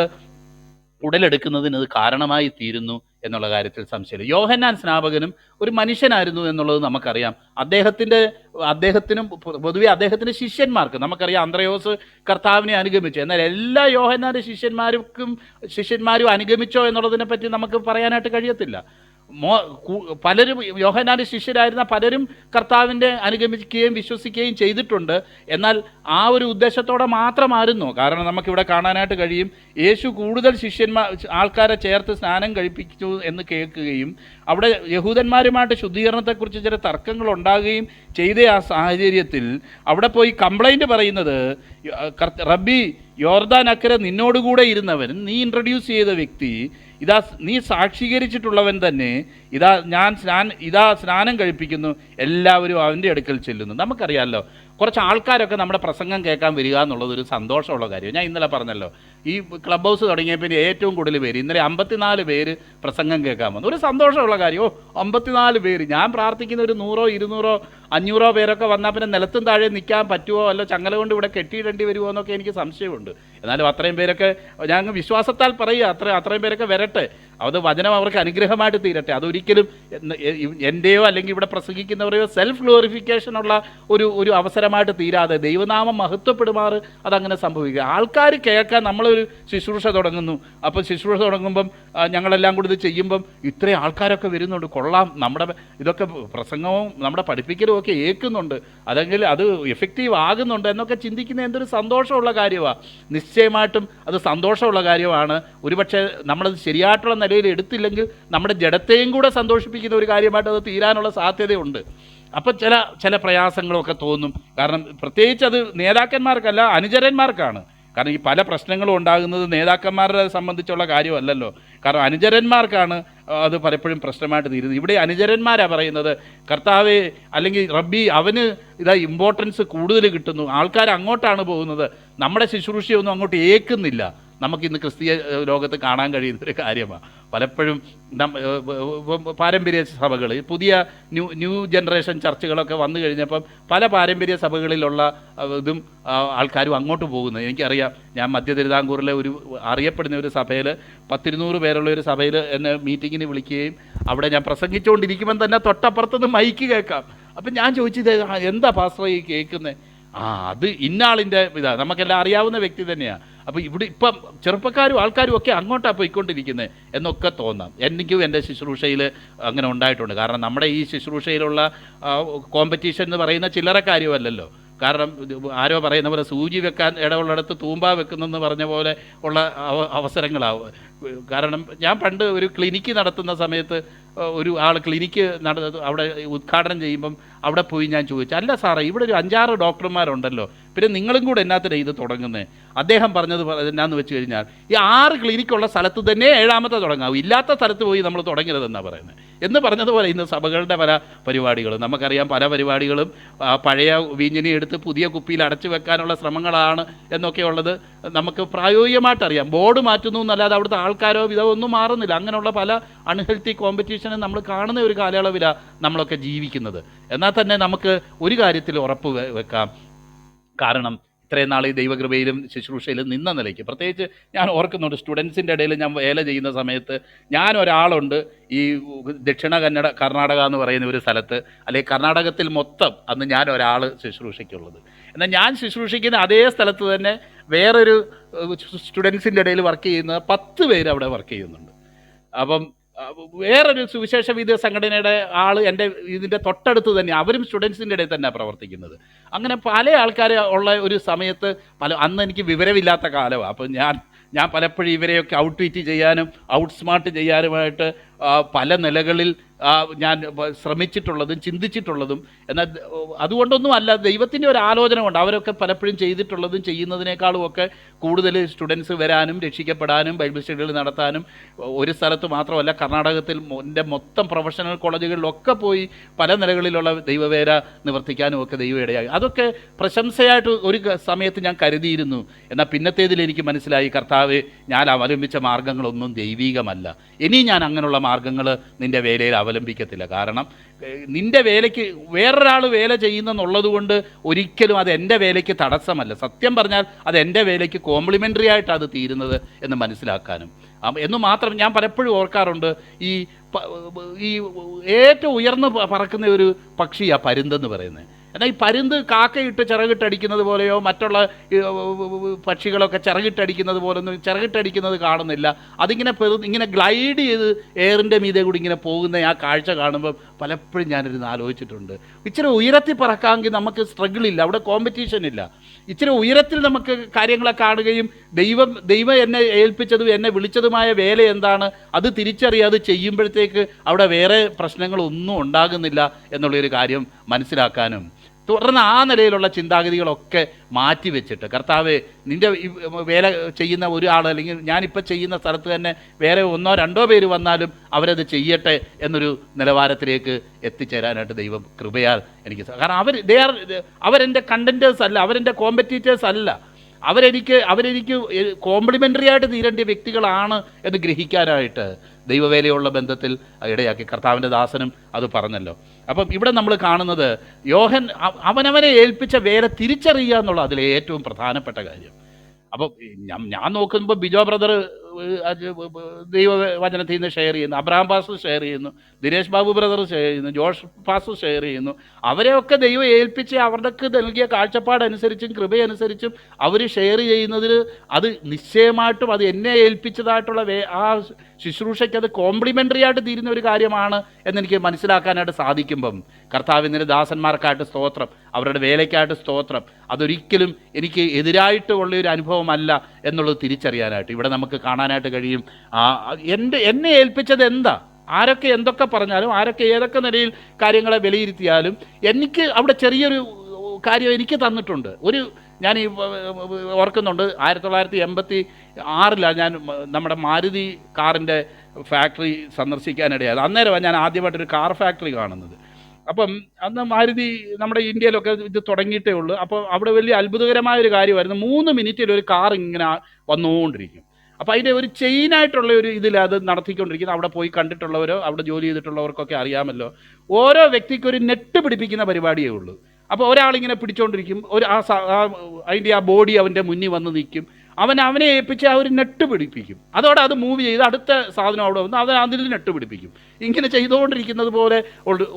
ഉടലെടുക്കുന്നതിന് ഇത് കാരണമായി തീരുന്നു എന്നുള്ള കാര്യത്തിൽ സംശയമില്ല. യോഹന്നാൻ സ്നാപകനും ഒരു മനുഷ്യനായിരുന്നു എന്നുള്ളത് നമുക്കറിയാം. അദ്ദേഹത്തിന്റെ അദ്ദേഹത്തിനും പൊതുവെ അദ്ദേഹത്തിന്റെ ശിഷ്യന്മാർക്ക് നമുക്കറിയാം അന്ത്രയോസ് കർത്താവിനെ അനുഗമിച്ചു. എന്നാൽ എല്ലാ യോഹന്നാന്റെ ശിഷ്യന്മാർക്കും ശിഷ്യന്മാരും അനുഗമിച്ചോ എന്നുള്ളതിനെ പറ്റി നമുക്ക് പറയാനായിട്ട് കഴിയത്തില്ല. മോ പലരും യോഹനാന്റെ ശിഷ്യരായിരുന്ന പലരും കർത്താവിന്റെ അനുഗമിക്കുകയും വിശ്വസിക്കുകയും ചെയ്തിട്ടുണ്ട്. എന്നാൽ ആ ഒരു ഉദ്ദേശത്തോടെ മാത്രമായിരുന്നു. കാരണം നമുക്കിവിടെ കാണാനായിട്ട് കഴിയും യേശു കൂടുതൽ ശിഷ്യന്മാർ ആൾക്കാരെ ചേർത്ത് സ്നാനം കഴിപ്പിച്ചു എന്ന് കേൾക്കുകയും അവിടെ യഹൂദന്മാരുമായിട്ട് ശുദ്ധീകരണത്തെക്കുറിച്ച് ചില തർക്കങ്ങൾ ഉണ്ടാകുകയും ചെയ്ത ആ സാഹചര്യത്തിൽ അവിടെ പോയി കംപ്ലൈന്റ് പറയുന്നത് റബ്ബി യോർദാൻ അക്കരെ നിന്നോടുകൂടെ ഇരുന്നവൻ നീ ഇൻട്രൊഡ്യൂസ് ചെയ്ത വ്യക്തി ഇതാ നീ സാക്ഷീകരിച്ചിട്ടുള്ളവൻ തന്നെ ഇതാ ഞാൻ സ്നാൻ ഇതാ സ്നാനം കഴിപ്പിക്കുന്നു എല്ലാവരും അവന്റെ അടുക്കൽ ചെല്ലുന്നു. നമുക്കറിയാമല്ലോ കുറച്ച് ആൾക്കാരൊക്കെ നമ്മുടെ പ്രസംഗം കേൾക്കാൻ വരിക എന്നുള്ളത് ഒരു സന്തോഷമുള്ള കാര്യം ഞാൻ ഇന്നലെ പറഞ്ഞല്ലോ ഈ ക്ലബ് ഹൗസ് തുടങ്ങിയ പിന്നെ ഏറ്റവും കൂടുതൽ പേര്. ഇന്നലെ അമ്പത്തിനാല് പേര് പ്രസംഗം കേൾക്കാൻ വന്നു. ഒരു സന്തോഷമുള്ള കാര്യം. ഓ അമ്പത്തിനാല് പേര്. ഞാൻ പ്രാർത്ഥിക്കുന്ന ഒരു നൂറോ ഇരുന്നൂറോ അഞ്ഞൂറോ പേരൊക്കെ വന്നാൽ പിന്നെ നിലത്തും താഴെ നിൽക്കാൻ പറ്റുമോ? അല്ല ചങ്ങല കൊണ്ട് ഇവിടെ കെട്ടിയിടേണ്ടി വരുമോ എന്നൊക്കെ എനിക്ക് സംശയമുണ്ട്. എന്നാലും അത്രയും പേരൊക്കെ ഞാൻ വിശ്വാസത്താൽ പറയുക അത്ര അത്രയും പേരൊക്കെ വരട്ടെ. അത് വചനം അവർക്ക് അനുഗ്രഹമായിട്ട് തീരട്ടെ. അതൊരിക്കലും എന്റെയോ അല്ലെങ്കിൽ ഇവിടെ പ്രസംഗിക്കുന്നവരെയോ സെൽഫ് ഗ്ലോറിഫിക്കേഷനുള്ള ഒരു ഒരു അവസരമായിട്ട് തീരാതെ ദൈവനാമം മഹത്വപ്പെടുമാറ് അതങ്ങനെ സംഭവിക്കുക. ആൾക്കാർ കേൾക്കാൻ നമ്മളൊരു ശുശ്രൂഷ തുടങ്ങുന്നു. അപ്പോൾ ശുശ്രൂഷ തുടങ്ങുമ്പം ഞങ്ങളെല്ലാം കൂടി ഇത് ചെയ്യുമ്പം ഇത്രയും ആൾക്കാരൊക്കെ വരുന്നുണ്ട്. കൊള്ളാം. നമ്മുടെ ഇതൊക്കെ പ്രസംഗവും നമ്മുടെ പഠിപ്പിക്കലും ഒക്കെ ഏൽക്കുന്നുണ്ട്. അതെങ്കിൽ അത് എഫക്റ്റീവ് ആകുന്നുണ്ട് എന്നൊക്കെ ചിന്തിക്കുന്ന എന്തൊരു സന്തോഷമുള്ള കാര്യമാണ് നിശ്ചയമായിട്ടും അത് സന്തോഷമുള്ള കാര്യമാണ്. ഒരുപക്ഷെ നമ്മളത് ശരിയായിട്ടുള്ള നിലയിൽ എടുത്തില്ലെങ്കിൽ നമ്മുടെ ജഡത്തെയും കൂടെ സന്തോഷിപ്പിക്കുന്ന ഒരു കാര്യമായിട്ട് അത് തീരാനുള്ള സാധ്യതയുണ്ട്. അപ്പം ചില ചില പ്രയാസങ്ങളൊക്കെ തോന്നും. കാരണം പ്രത്യേകിച്ച് അത് നേതാക്കന്മാർക്കല്ല അനുചരന്മാർക്കാണ്. കാരണം ഈ പല പ്രശ്നങ്ങളും ഉണ്ടാകുന്നത് നേതാക്കന്മാരെ സംബന്ധിച്ചുള്ള കാര്യമല്ലല്ലോ. കാരണം അനുചരന്മാർക്കാണ് അത് പലപ്പോഴും പ്രശ്നമായിട്ട് തീരുന്നത്. ഇവിടെ അനുചരന്മാരാണ് പറയുന്നത് കർത്താവ് അല്ലെങ്കിൽ റബ്ബി അവന് ഇതാ ഇമ്പോർട്ടൻസ് കൂടുതൽ കിട്ടുന്നു. ആൾക്കാർ അങ്ങോട്ടാണ് പോകുന്നത്. നമ്മുടെ ശുശ്രൂഷയൊന്നും അങ്ങോട്ട് ഏക്കുന്നില്ല നമുക്കിന്ന് ക്രിസ്തീയ ലോകത്ത് കാണാൻ കഴിയുന്ന ഒരു കാര്യമാണ് പലപ്പോഴും പാരമ്പര്യ സഭകൾ പുതിയ ന്യൂ ന്യൂ ജനറേഷൻ ചർച്ചകളൊക്കെ വന്നു കഴിഞ്ഞപ്പം പല പാരമ്പര്യ സഭകളിലുള്ള ഇതും ആൾക്കാരും അങ്ങോട്ട് പോകുന്നത് എനിക്കറിയാം ഞാൻ മധ്യ തിരുവിതാംകൂറിലെ ഒരു അറിയപ്പെടുന്ന ഒരു സഭയിൽ പത്തിരുന്നൂറ് പേരുള്ള ഒരു സഭയിൽ എന്നെ മീറ്റിങ്ങിന് വിളിക്കുകയും അവിടെ ഞാൻ പ്രസംഗിച്ചുകൊണ്ടിരിക്കുമ്പം തന്നെ തൊട്ടപ്പുറത്തുനിന്ന് മൈക്ക് കേൾക്കാം. അപ്പം ഞാൻ ചോദിച്ചത് എന്താ പാസ്റ്റർ ഈ കേൾക്കുന്നത് ആ അത് ഇന്നാളിന്റെ ഇതാണ് നമുക്കെല്ലാം അറിയാവുന്ന വ്യക്തി തന്നെയാണ് അപ്പോൾ ഇവിടെ ഇപ്പം ചെറുപ്പക്കാരും ആൾക്കാരും ഒക്കെ അങ്ങോട്ടാണ് പോയിക്കൊണ്ടിരിക്കുന്നത് എന്നൊക്കെ തോന്നാം. എനിക്കും എന്റെ ശുശ്രൂഷയിൽ അങ്ങനെ ഉണ്ടായിട്ടുണ്ട്. കാരണം നമ്മുടെ ഈ ശുശ്രൂഷയിലുള്ള കോമ്പറ്റീഷൻ എന്ന് പറയുന്ന ചില്ലറ കാര്യമല്ലല്ലോ. കാരണം ആരോ പറയുന്ന പോലെ സൂചി വെക്കാൻ ഇടവുള്ളിടത്ത് തൂമ്പ വെക്കുന്നെന്ന് പറഞ്ഞ പോലെ ഉള്ള അവ- അവസരങ്ങളാവും. കാരണം ഞാൻ പണ്ട് ഒരു ക്ലിനിക്ക് നടത്തുന്ന സമയത്ത് ഒരു ആൾ ക്ലിനിക്ക് നട അവിടെ ഉദ്ഘാടനം ചെയ്യുമ്പം അവിടെ പോയി ഞാൻ ചോദിച്ചു അല്ല സാറേ ഇവിടെ ഒരു അഞ്ചാറ് ഡോക്ടർമാരുണ്ടല്ലോ. പിന്നെ നിങ്ങളും കൂടെ എന്നാത്തിനാണ് ഇത് തുടങ്ങുന്നത് അദ്ദേഹം പറഞ്ഞത് എന്നാന്ന് വെച്ച് കഴിഞ്ഞാൽ ഈ ആറ് ക്ലിനിക്കുള്ള സ്ഥലത്ത് തന്നെ ഏഴാമത്തെ തുടങ്ങാവും ഇല്ലാത്ത സ്ഥലത്ത് പോയി നമ്മൾ തുടങ്ങരുതെന്നാണ് പറയുന്നത് എന്ന് പറഞ്ഞതുപോലെ ഇന്ന് സഭകളുടെ പല പരിപാടികളും നമുക്കറിയാം പല പരിപാടികളും പഴയ വീഞ്ഞിനെ എടുത്ത് പുതിയ കുപ്പിയിൽ അടച്ചു വെക്കാനുള്ള ശ്രമങ്ങളാണ് എന്നൊക്കെ ഉള്ളത്. നമുക്ക് പ്രായോഗികമായിട്ട് അറിയാം. ബോർഡ് മാറ്റുന്നു എന്നല്ലാതെ അവിടുത്തെ ആൾക്കാരോ ഇതോ ഒന്നും മാറുന്നില്ല. അങ്ങനെയുള്ള പല അൺഹെൽത്തി കോമ്പറ്റീഷനും നമ്മൾ കാണുന്ന ഒരു കാലയളവിലാണ് നമ്മളൊക്കെ ജീവിക്കുന്നത്. എന്നാൽ തന്നെ നമുക്ക് ഒരു കാര്യത്തിൽ ഉറപ്പ് വെക്കാം. കാരണം ഇത്രയും നാൾ ഈ ദൈവകൃപയിലും ശുശ്രൂഷയിലും നിന്ന നിലയ്ക്ക്. പ്രത്യേകിച്ച് ഞാൻ ഓർക്കുന്നുണ്ട് സ്റ്റുഡൻസിന്റെ ഇടയിൽ ഞാൻ വേല ചെയ്യുന്ന സമയത്ത് ഞാൻ ഒരാളുണ്ട് ഈ ദക്ഷിണ കന്നഡ കർണാടക എന്ന് പറയുന്ന ഒരു സ്ഥലത്ത് അല്ലെങ്കിൽ കർണാടകത്തിൽ മൊത്തം അന്ന് ഞാൻ ഒരാൾ ശുശ്രൂഷയ്ക്കുള്ളത്. എന്നാൽ ഞാൻ ശുശ്രൂഷിക്കുന്ന അതേ സ്ഥലത്ത് തന്നെ വേറൊരു സ്റ്റുഡൻസിന്റെ ഇടയിൽ വർക്ക് ചെയ്യുന്ന പത്ത് പേര് അവിടെ വർക്ക് ചെയ്യുന്നുണ്ട്. അപ്പം വേറൊരു സുവിശേഷ വിദ്യ സംഘടനയുടെ ആൾ എന്റെ ഇതിന്റെ തൊട്ടടുത്ത് തന്നെ അവരും സ്റ്റുഡൻസിന്റെ ഇടയിൽ തന്നെ പ്രവർത്തിക്കുന്നത്. അങ്ങനെ പല ആൾക്കാർ ഉള്ള ഒരു സമയത്ത് പല അന്ന് എനിക്ക് വിവരമില്ലാത്ത കാലമാണ് അപ്പം ഞാൻ ഞാൻ പലപ്പോഴും ഇവരെയൊക്കെ ഔട്ട് ട്വീറ്റ് ചെയ്യാനും ഔട്ട് സ്മാർട്ട് ചെയ്യാനുമായിട്ട് പല നിലകളിൽ ഞാൻ ശ്രമിച്ചിട്ടുള്ളതും ചിന്തിച്ചിട്ടുള്ളതും എന്നാൽ അതുകൊണ്ടൊന്നും അല്ല ദൈവത്തിന്റെ ഒരു ആലോചന കൊണ്ട് അവരൊക്കെ പലപ്പോഴും ചെയ്തിട്ടുള്ളതും ചെയ്യുന്നതിനേക്കാളും ഒക്കെ കൂടുതൽ സ്റ്റുഡൻസ് വരാനും രക്ഷിക്കപ്പെടാനും ബൈബിൾ സ്റ്റഡികൾ നടത്താനും ഒരു സ്ഥലത്ത് മാത്രമല്ല കർണാടകത്തിൽ എന്റെ മൊത്തം പ്രൊഫഷണൽ കോളേജുകളിലൊക്കെ പോയി പല നിലകളിലുള്ള ദൈവവേല നിവർത്തിക്കാനും ഒക്കെ ദൈവം ഇടയായി. അതൊക്കെ പ്രശംസയായിട്ട് ഒരു സമയത്ത് ഞാൻ കരുതിയിരുന്നു. എന്നാൽ പിന്നത്തേതിൽ എനിക്ക് മനസ്സിലായി കർത്താവ് ഞാൻ അവലംബിച്ച മാർഗങ്ങളൊന്നും ദൈവീകമല്ല. ഇനി ഞാൻ അങ്ങനെയുള്ള മാർഗങ്ങൾ നിന്റെ വേലയിൽ അവലംബിക്കത്തില്ല. കാരണം നിന്റെ വേലയ്ക്ക് വേറൊരാൾ വേല ചെയ്യുന്നെന്നുള്ളത് കൊണ്ട് ഒരിക്കലും അത് എന്റെ വേലയ്ക്ക് തടസ്സമല്ല. സത്യം പറഞ്ഞാൽ അത് എന്റെ വേലയ്ക്ക് കോംപ്ലിമെന്ററി ആയിട്ട് അത് തീരുന്നത് എന്ന് മനസ്സിലാക്കാനും. എന്ന് മാത്രം ഞാൻ പലപ്പോഴും ഓർക്കാറുണ്ട്. ഈ ഈ ഏറ്റവും ഉയർന്ന് പറക്കുന്ന ഒരു പക്ഷിയാണ് പരുന്തെന്ന് പറയുന്നത്. എന്നാൽ ഈ പരുന്ത് കാക്കയിട്ട് ചിറകിട്ടടിക്കുന്നത് പോലെയോ മറ്റുള്ള പക്ഷികളൊക്കെ ചിറകിട്ടടിക്കുന്നത് പോലൊന്നും ചിറകിട്ടടിക്കുന്നത് കാണുന്നില്ല. അതിങ്ങനെ പെരു ഇങ്ങനെ ഗ്ലൈഡ് ചെയ്ത് എയറിന്റെ മീതെ കൂടി ഇങ്ങനെ പോകുന്ന ആ കാഴ്ച കാണുമ്പോൾ പലപ്പോഴും ഞാനിരുന്ന് ആലോചിച്ചിട്ടുണ്ട്. ഇച്ചിരി ഉയരത്തിൽ പറക്കാമെങ്കിൽ നമുക്ക് സ്ട്രഗിൾ ഇല്ല. അവിടെ കോമ്പറ്റീഷൻ ഇല്ല. ഇച്ചിരി ഉയരത്തിൽ നമുക്ക് കാര്യങ്ങളെ കാണുകയും ദൈവം ദൈവം എന്നെ ഏൽപ്പിച്ചതും എന്നെ വിളിച്ചതുമായ വേല എന്താണ് അത് തിരിച്ചറിയാതെ ചെയ്യുമ്പോഴത്തേക്ക് അവിടെ വേറെ പ്രശ്നങ്ങളൊന്നും ഉണ്ടാകുന്നില്ല എന്നുള്ളൊരു കാര്യം മനസ്സിലാക്കാനും തുടർന്ന് ആ നിലയിലുള്ള ചിന്താഗതികളൊക്കെ മാറ്റി വെച്ചിട്ട് കർത്താവ് നിന്റെ വേല ചെയ്യുന്ന ഒരാൾ അല്ലെങ്കിൽ ഞാനിപ്പോൾ ചെയ്യുന്ന സ്ഥലത്ത് തന്നെ വേറെ ഒന്നോ രണ്ടോ പേര് വന്നാലും അവരത് ചെയ്യട്ടെ എന്നൊരു നിലവാരത്തിലേക്ക് എത്തിച്ചേരാനായിട്ട് ദൈവം കൃപയാൽ എനിക്ക് കാരണം അവർ ദേ ആർ അവരെന്റെ കണ്ടന്റേഴ്സ് അല്ല അവരെന്റെ കോമ്പറ്റീറ്റേഴ്സ് അല്ല. അവരെനിക്ക് അവരെനിക്ക് കോംപ്ലിമെന്ററി ആയിട്ട് തീരേണ്ട വ്യക്തികളാണ് എന്ന് ഗ്രഹിക്കാനായിട്ട് ദൈവവേലയുള്ള ബന്ധത്തിൽ ഇടയാക്കി കർത്താവിന്റെ ദാസനും അത് പറഞ്ഞല്ലോ. അപ്പം ഇവിടെ നമ്മൾ കാണുന്നത് യോഹൻ അവ- അവനവനെ ഏൽപ്പിച്ച വേല തിരിച്ചറിയുക എന്നുള്ള അതിലെ ഏറ്റവും പ്രധാനപ്പെട്ട കാര്യം. അപ്പം ഞാൻ നോക്കുമ്പോൾ ബിജോ ബ്രദർ ദൈവവചനത്തിൽ നിന്ന് ഷെയർ ചെയ്യുന്നു. അബ്രഹാം പാസ് ഷെയർ ചെയ്യുന്നു. ദിനേശ് ബാബു ബ്രദർ ഷെയർ ചെയ്യുന്നു. ജോഷ് പാസ് ഷെയർ ചെയ്യുന്നു. അവരെയൊക്കെ ദൈവം ഏൽപ്പിച്ച് അവർക്ക് നൽകിയ കാഴ്ചപ്പാടനുസരിച്ചും കൃപയനുസരിച്ചും അവർ ഷെയർ ചെയ്യുന്നതിൽ അത് നിശ്ചയമായിട്ടും അത് എന്നെ ഏൽപ്പിച്ചതായിട്ടുള്ള ആ ശുശ്രൂഷയ്ക്ക് അത് കോംപ്ലിമെന്ററി ആയിട്ട് തീരുന്ന ഒരു കാര്യമാണ് എന്നെനിക്ക് മനസ്സിലാക്കാനായിട്ട് സാധിക്കുമ്പം. കർത്താവിന്റെ ദാസന്മാർക്കായിട്ട് സ്തോത്രം അവരുടെ വേലയ്ക്കായിട്ട് സ്തോത്രം. അതൊരിക്കലും എനിക്ക് എതിരായിട്ട് ഉള്ള ഒരു അനുഭവമല്ല എന്നുള്ളത് തിരിച്ചറിയാനായിട്ട് ഇവിടെ നമുക്ക് കാണാനായിട്ട് കഴിയും. എന്റെ എന്നെ ഏൽപ്പിച്ചത് എന്താ? ആരൊക്കെ എന്തൊക്കെ പറഞ്ഞാലും ആരൊക്കെ ഏതൊക്കെ നിലയിൽ കാര്യങ്ങളെ വിലയിരുത്തിയാലും എനിക്ക് അവിടെ ചെറിയൊരു കാര്യം എനിക്ക് തന്നിട്ടുണ്ട്. ഒരു ഞാൻ ഈ ഓർക്കുന്നുണ്ട് ആയിരത്തി തൊള്ളായിരത്തി എൺപത്തി ആറിലാണ് ഞാൻ നമ്മുടെ മാരുതി കാറിന്റെ ഫാക്ടറി സന്ദർശിക്കാനിടയായത്. അന്നേരമാണ് ഞാൻ ആദ്യമായിട്ടൊരു കാർ ഫാക്ടറി കാണുന്നത്. അപ്പം അന്ന് മാരുതി നമ്മുടെ ഇന്ത്യയിലൊക്കെ ഇത് തുടങ്ങിയിട്ടേ ഉള്ളൂ. അപ്പോൾ അവിടെ വലിയ അത്ഭുതകരമായ ഒരു കാര്യമായിരുന്നു. മൂന്ന് മിനിറ്റിൽ ഒരു കാർ ഇങ്ങനെ വന്നുകൊണ്ടിരിക്കും. അപ്പോൾ അതിന്റെ ഒരു ചെയിനായിട്ടുള്ള ഒരു ഇതിൽ അത് നടത്തിക്കൊണ്ടിരിക്കുന്നത് അവിടെ പോയി കണ്ടിട്ടുള്ളവരോ അവിടെ ജോലി ചെയ്തിട്ടുള്ളവർക്കൊക്കെ അറിയാമല്ലോ. ഓരോ വ്യക്തിക്കും ഒരു നെറ്റ് പിടിപ്പിക്കുന്ന പരിപാടിയേ ഉള്ളൂ. അപ്പോൾ ഒരാളിങ്ങനെ പിടിച്ചുകൊണ്ടിരിക്കും ഒരു ആ അതിന്റെ ആ ബോഡി അവന്റെ മുന്നിൽ വന്ന് നിൽക്കും. അവൻ അവനെ ഏൽപ്പിച്ച് ആ ഒരു നെട്ട് പിടിപ്പിക്കും. അതോടെ അത് മൂവ് ചെയ്ത് അടുത്ത സാധനം അവിടെ വന്ന് അവൻ അതിൽ നെട്ട് പിടിപ്പിക്കും. ഇങ്ങനെ ചെയ്തുകൊണ്ടിരിക്കുന്നത് പോലെ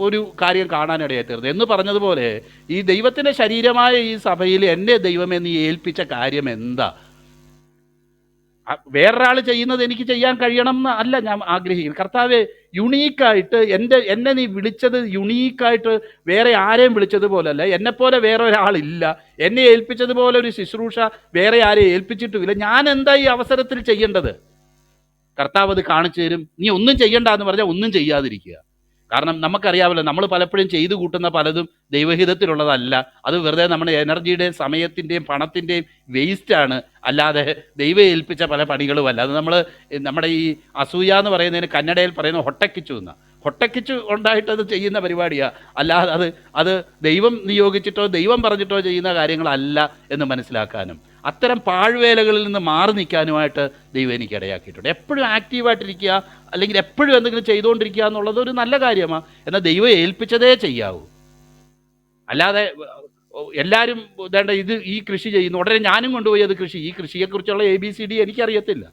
ഒരു കാര്യം കാണാനിടയായി തീർന്നു എന്ന് പറഞ്ഞതുപോലെ ഈ ദൈവത്തിന്റെ ശരീരമായ ഈ സഭയിൽ എന്നെ ദൈവമെന്ന് ഏൽപ്പിച്ച കാര്യം എന്താ? വേറൊരാൾ ചെയ്യുന്നത് എനിക്ക് ചെയ്യാൻ കഴിയണം എന്ന് അല്ല ഞാൻ ആഗ്രഹിക്കുന്നത് കർത്താവ് യുണീക്കായിട്ട് എന്റെ എന്നെ നീ വിളിച്ചത് യുണീക്കായിട്ട് വേറെ ആരെയും വിളിച്ചതുപോലല്ല. എന്നെപ്പോലെ വേറെ ഒരാളില്ല എന്നെ ഏൽപ്പിച്ചതുപോലെ ഒരു ശുശ്രൂഷ വേറെ ആരെയും ഏൽപ്പിച്ചിട്ടുമില്ല. ഞാൻ എന്താ ഈ അവസരത്തിൽ ചെയ്യേണ്ടത്? കർത്താവ് അത് കാണിച്ചു തരും. നീ ഒന്നും ചെയ്യണ്ട എന്ന് പറഞ്ഞാൽ ഒന്നും ചെയ്യാതിരിക്കുക. കാരണം നമുക്കറിയാമല്ലോ നമ്മൾ പലപ്പോഴും ചെയ്തു കൂട്ടുന്ന പലതും ദൈവഹിതത്തിലുള്ളതല്ല. അത് വെറുതെ നമ്മുടെ എനർജിയുടെയും സമയത്തിന്റെയും പണത്തിന്റെയും വേസ്റ്റാണ്. അല്ലാതെ ദൈവം ഏൽപ്പിച്ച പല പണികളുമല്ല. അത് നമ്മൾ നമ്മുടെ ഈ അസൂയ എന്ന് പറയുന്നതിന് കന്നഡയിൽ പറയുന്ന ഹൊട്ടക്കിച്ചു എന്ന. ഹൊട്ടക്കിച്ചു ഉണ്ടായിട്ട് അത് ചെയ്യുന്ന പരിപാടിയാണ് അല്ലാതെ അത് അത് ദൈവം നിയോഗിച്ചിട്ടോ ദൈവം പറഞ്ഞിട്ടോ ചെയ്യുന്ന കാര്യങ്ങളല്ല എന്ന് മനസ്സിലാക്കാനും അത്തരം പാഴ്വേലകളിൽ നിന്ന് മാറി നിൽക്കാനുമായിട്ട് ദൈവം എനിക്ക് ഇടയാക്കിയിട്ടുണ്ട്. എപ്പോഴും ആക്റ്റീവായിട്ടിരിക്കുക അല്ലെങ്കിൽ എപ്പോഴും എന്തെങ്കിലും ചെയ്തുകൊണ്ടിരിക്കുക എന്നുള്ളത് ഒരു നല്ല കാര്യമാണ് എന്നാൽ ദൈവം ഏൽപ്പിച്ചതേ ചെയ്യാവൂ. അല്ലാതെ എല്ലാവരും വേണ്ട ഇത് ഈ കൃഷി ചെയ്യുന്നു ഉടനെ ഞാനും കൊണ്ടുപോയി അത് കൃഷി. ഈ കൃഷിയെക്കുറിച്ചുള്ള എ ബി സി ഡി എനിക്കറിയത്തില്ല.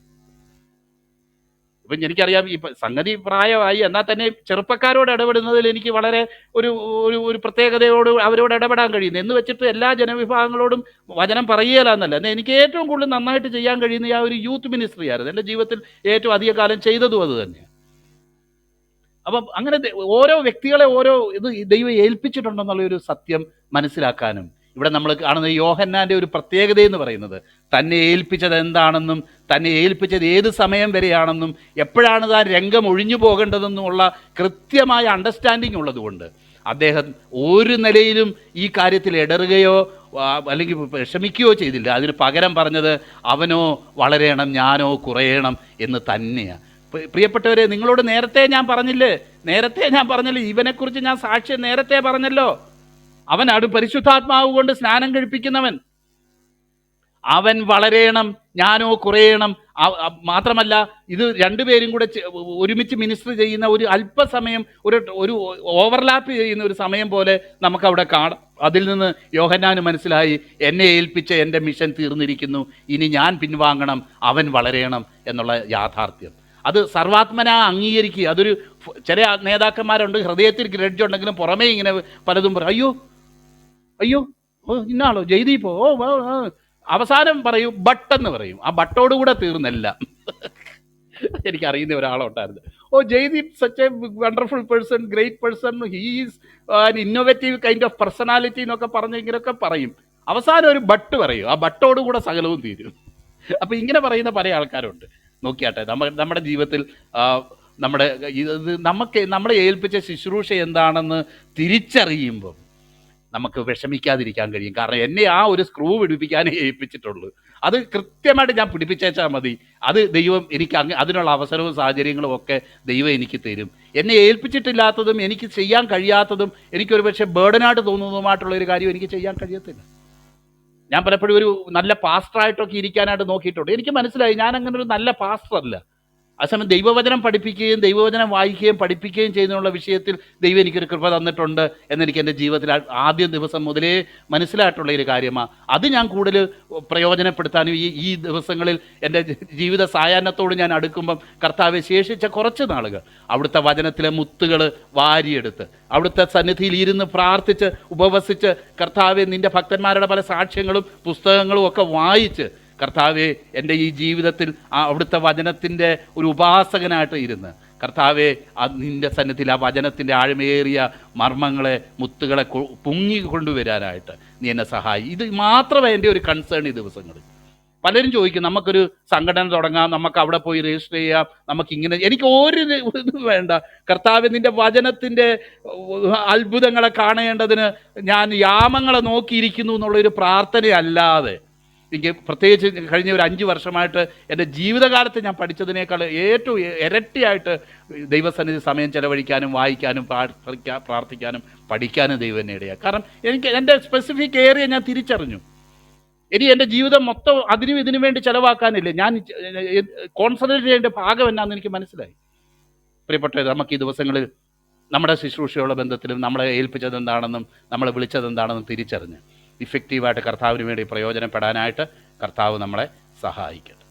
ഇപ്പം എനിക്കറിയാം ഈ സംഗതി പ്രായമായി എന്നാൽ തന്നെ ചെറുപ്പക്കാരോട് ഇടപെടുന്നതിൽ എനിക്ക് വളരെ ഒരു ഒരു ഒരു പ്രത്യേകതയോട് അവരോട് ഇടപെടാൻ കഴിയുന്നു. എന്ന് വെച്ചിട്ട് എല്ലാ ജനവിഭാഗങ്ങളോടും വചനം പറയുകയില്ലെന്നല്ല എന്നാൽ എനിക്ക് ഏറ്റവും കൂടുതൽ നന്നായിട്ട് ചെയ്യാൻ കഴിയുന്ന ആ ഒരു യൂത്ത് മിനിസ്ട്രി ആയിരുന്നു എന്റെ ജീവിതത്തിൽ ഏറ്റവും അധികകാലം ചെയ്തതും അത് തന്നെയാണ്. അപ്പം അങ്ങനെ ഓരോ വ്യക്തികളെ ഓരോ ഇത് ദൈവം ഏൽപ്പിച്ചിട്ടുണ്ടെന്നുള്ള ഒരു സത്യം മനസ്സിലാക്കാനും ഇവിടെ നമ്മൾ കാണുന്ന യോഹന്നാന്റെ ഒരു പ്രത്യേകത എന്ന് പറയുന്നത് തന്നെ ഏൽപ്പിച്ചത് എന്താണെന്നും തന്നെ ഏൽപ്പിച്ചത് ഏത് സമയം വരെയാണെന്നും എപ്പോഴാണ് താൻ രംഗം ഒഴിഞ്ഞു പോകേണ്ടതെന്നുമുള്ള കൃത്യമായ അണ്ടർസ്റ്റാൻഡിങ് ഉള്ളതുകൊണ്ട് അദ്ദേഹം ഒരു നിലയിലും ഈ കാര്യത്തിൽ ഇടറുകയോ അല്ലെങ്കിൽ വിഷമിക്കുകയോ ചെയ്തില്ല. അതിന് പകരം പറഞ്ഞത് അവനോ വളരെയണം ഞാനോ കുറയണം എന്ന് തന്നെയാണ് പ്രിയപ്പെട്ടവരെ നിങ്ങളോട് നേരത്തെ ഞാൻ പറഞ്ഞില്ലേ? നേരത്തെ ഞാൻ പറഞ്ഞല്ലോ ഇവനെക്കുറിച്ച് ഞാൻ സാക്ഷ്യം നേരത്തെ പറഞ്ഞല്ലോ. അവനാണ് പരിശുദ്ധാത്മാവ് കൊണ്ട് സ്നാനം കഴിപ്പിക്കുന്നവൻ. അവൻ വളരെയണം ഞാനോ കുറയണം മാത്രമല്ല ഇത് രണ്ടുപേരും കൂടെ ഒരുമിച്ച് മിനിസ്റ്റർ ചെയ്യുന്ന ഒരു അല്പസമയം ഒരു ഒരു ഓവർലാപ്പ് ചെയ്യുന്ന ഒരു സമയം പോലെ നമുക്കവിടെ കാണാം. അതിൽ നിന്ന് യോഹന്നാന് മനസ്സിലായി എന്നെ ഏൽപ്പിച്ച എന്റെ മിഷൻ തീർന്നിരിക്കുന്നു. ഇനി ഞാൻ പിൻവാങ്ങണം. അവൻ വളരെയണം എന്നുള്ള യാഥാർത്ഥ്യം. അത് സർവാത്മന അംഗീകരിക്കുക. അതൊരു ചില നേതാക്കന്മാരുണ്ട് ഹൃദയത്തിൽ ഗ്രഡ്ജ് ഉണ്ടെങ്കിലും പുറമേ ഇങ്ങനെ പലതും പറയും. അയ്യോ അയ്യോ ഓ ഇന്നാളോ ജയ്ദീപോ ഓ. അവസാനം പറയും ബട്ടെന്ന് പറയും. ആ ബട്ടോട് ബട്ടോടുകൂടെ തീർന്നല്ല. എനിക്കറിയുന്ന ഒരാളുണ്ടായിരുന്നു. ഓ Jaideep such a wonderful person great person he's innovative kind of personality എന്നൊക്കെ പറഞ്ഞ് ഇങ്ങനെയൊക്കെ പറയും. അവസാനം ഒരു ബട്ട് പറയും. ആ ബട്ടോട് ബട്ടോടുകൂടെ സകലവും തീരും. അപ്പൊ ഇങ്ങനെ പറയുന്ന പല ആൾക്കാരുണ്ട്. നോക്കിയാട്ടെ. നമ്മ നമ്മുടെ ജീവിതത്തിൽ നമ്മുടെ ഇത് നമുക്ക് നമ്മളെ ഏൽപ്പിച്ച ശുശ്രൂഷ എന്താണെന്ന് തിരിച്ചറിയുമ്പം നമുക്ക് വിഷമിക്കാതിരിക്കാൻ കഴിയും. കാരണം എന്നെ ആ ഒരു സ്ക്രൂ പിടിപ്പിക്കാനേ ഏൽപ്പിച്ചിട്ടുള്ളൂ. അത് കൃത്യമായിട്ട് ഞാൻ പിടിപ്പിച്ചേച്ചാൽ മതി. അത് ദൈവം എനിക്ക് അങ്ങ് അതിനുള്ള അവസരവും സാഹചര്യങ്ങളും ഒക്കെ ദൈവം എനിക്ക് തരും. എന്നെ ഏൽപ്പിച്ചിട്ടില്ലാത്തതും എനിക്ക് ചെയ്യാൻ കഴിയാത്തതും എനിക്കൊരു പക്ഷേ ബേർഡനായിട്ട് തോന്നുന്നതുമായിട്ടുള്ള ഒരു കാര്യം എനിക്ക് ചെയ്യാൻ കഴിയത്തില്ല. ഞാൻ പലപ്പോഴും ഒരു നല്ല പാസ്റ്ററായിട്ടൊക്കെ ഇരിക്കാനായിട്ട് നോക്കിയിട്ടുണ്ട്. എനിക്ക് മനസ്സിലായി ഞാൻ അങ്ങനെ ഒരു നല്ല പാസ്റ്റർ അല്ല. അതേസമയം ദൈവവചനം പഠിപ്പിക്കുകയും ദൈവവചനം വായിക്കുകയും പഠിപ്പിക്കുകയും ചെയ്യുന്നുള്ള വിഷയത്തിൽ ദൈവം എനിക്കൊരു കൃപ തന്നിട്ടുണ്ട് എന്നെനിക്ക് എന്റെ ജീവിതത്തിൽ ആദ്യ ദിവസം മുതലേ മനസ്സിലായിട്ടുള്ള ഒരു കാര്യമാണ്. അത് ഞാൻ കൂടുതൽ പ്രയോജനപ്പെടുത്താനും ഈ ഈ ദിവസങ്ങളിൽ എന്റെ ജീവിത സായാഹ്നത്തോട് ഞാൻ അടുക്കുമ്പം കർത്താവ് ശേഷിച്ച കുറച്ച് നാളുകൾ. അവിടുത്തെ വചനത്തിലെ മുത്തുകൾ വാരിയെടുത്ത് അവിടുത്തെ സന്നിധിയിൽ ഇരുന്ന് പ്രാർത്ഥിച്ച് ഉപവസിച്ച് കർത്താവ് നിന്റെ ഭക്തന്മാരുടെ പല സാക്ഷ്യങ്ങളും പുസ്തകങ്ങളും ഒക്കെ വായിച്ച് കർത്താവെ എന്റെ ഈ ജീവിതത്തിൽ ആ അവിടുത്തെ വചനത്തിന്റെ ഒരു ഉപാസകനായിട്ട് ഇരുന്ന്. കർത്താവെ നിന്റെ സന്നിധിയിൽ ആ വചനത്തിന്റെ ആഴമേറിയ മർമ്മങ്ങളെ മുത്തുകളെ പൊങ്ങി കൊണ്ടുവരാനായിട്ട് നീ എന്നെ സഹായി. ഇത് മാത്രമേ എന്റെ ഒരു കൺസേൺ ഈ ദിവസങ്ങളിൽ. പലരും ചോദിക്കും നമുക്കൊരു സംഘടന തുടങ്ങാം നമുക്ക് അവിടെ പോയി രജിസ്റ്റർ ചെയ്യാം നമുക്ക് ഇങ്ങനെ എനിക്ക് ഒരു ഇതും വേണ്ട. കർത്താവ് നിന്റെ വചനത്തിന്റെ അത്ഭുതങ്ങളെ കാണേണ്ടതിന് ഞാൻ യാമങ്ങളെ നോക്കിയിരിക്കുന്നു എന്നുള്ളൊരു പ്രാർത്ഥനയല്ലാതെ എനിക്ക് പ്രത്യേകിച്ച് കഴിഞ്ഞ ഒരു അഞ്ച് വർഷമായിട്ട് എന്റെ ജീവിതകാലത്ത് ഞാൻ പഠിച്ചതിനേക്കാൾ ഏറ്റവും ഇരട്ടിയായിട്ട് ദൈവസന്നിധി സമയം ചെലവഴിക്കാനും വായിക്കാനും പ്രാർത്ഥിക്കാ പ്രാർത്ഥിക്കാനും പഠിക്കാനും ദൈവം എന്നെ കാരണം എനിക്ക് എന്റെ സ്പെസിഫിക് ഏരിയ ഞാൻ തിരിച്ചറിഞ്ഞു. ഇനി എന്റെ ജീവിതം മൊത്തം അതിനും ഇതിനു വേണ്ടി ചിലവാക്കാനില്ല. ഞാൻ കോൺസെൻട്രേറ്റ് ചെയ്യേണ്ട ഭാഗം എന്നാന്ന് എനിക്ക് മനസ്സിലായി. പ്രിയപ്പെട്ടത് നമുക്ക് ഈ ദിവസങ്ങളിൽ നമ്മുടെ ശുശ്രൂഷയുള്ള ബന്ധത്തിലും നമ്മളെ ഏൽപ്പിച്ചത് എന്താണെന്നും നമ്മളെ വിളിച്ചത് എന്താണെന്നും തിരിച്ചറിഞ്ഞ്. ഇഫക്റ്റീവായിട്ട് കർത്താവിന് വേണ്ടി പ്രയോജനപ്പെടാനായിട്ട് കർത്താവ് നമ്മളെ സഹായിക്കട്ടെ.